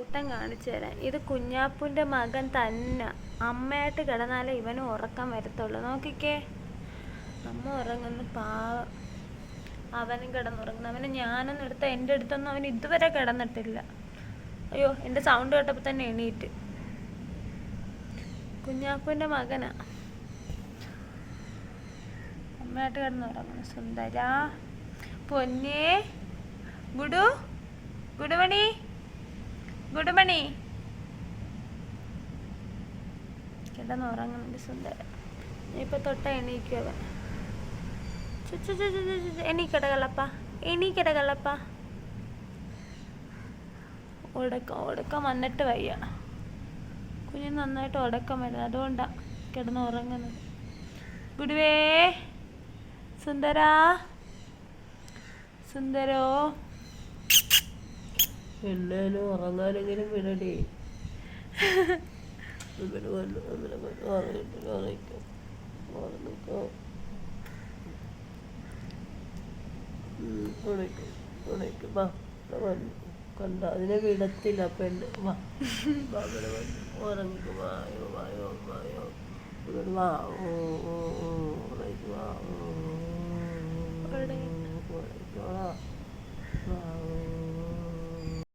കൂട്ടം കാണിച്ചു തരാം ഇത് കുഞ്ഞാപ്പൂന്റെ മകൻ തന്നെ. അമ്മയായിട്ട് കിടന്നാലേ ഇവന് ഉറക്കം വരത്തുള്ളൂ. നോക്കിക്കേ. അമ്മ ഉറങ്ങുന്നു. പാവം. അവനും കിടന്നുറങ്ങുന്നു. അവന് ഞാനൊന്നും എടുത്ത എന്റെ അടുത്തൊന്നും അവൻ ഇതുവരെ കിടന്നിട്ടില്ല. അയ്യോ എന്റെ സൗണ്ട് കേട്ടപ്പോൾ തന്നെ എണീറ്റ്. കുഞ്ഞാപ്പൂന്റെ മകനാ. അമ്മയായിട്ട് കിടന്നുറങ്ങുന്നു. സുന്ദര. പൊന്നേ. ഗുഡു. ഗുഡുമണി. ഗുഡുമണി കിടന്നുറങ്ങുന്നുണ്ട് സുന്ദരൻ. ഇപ്പൊ തൊട്ട എണീക്കുക. എണീക്കട കള്ളപ്പ. എണീക്കട കള്ളപ്പ. ഉടക്കം ഉടക്കം വന്നിട്ട് വയ്യ. കുഞ്ഞ് നന്നായിട്ട് ഉടക്കം വരുന്നത് അതുകൊണ്ടാ കിടന്ന് ഉറങ്ങുന്നത്. ഗുഡുവേ സുന്ദരാ. സുന്ദരോ. എന്നാലും ഉറങ്ങാനെങ്കിലും വിടടി. അതിനെ വിടത്തില്ല ഇവിടെ വന്നു ഉറങ്ങിട്ട് വായോ ഉറങ്ങിക്കോ. ഉണക്കും ഓ വാ ഓ കണ്ട? അതിനെ ഓ ഓ വാ. ഓ ഓ ഓ വായോ വായോ ഓ ഓ ഓ ഓ ഓ ഓ ഓ വാ ഓ ഉണക്കോളാം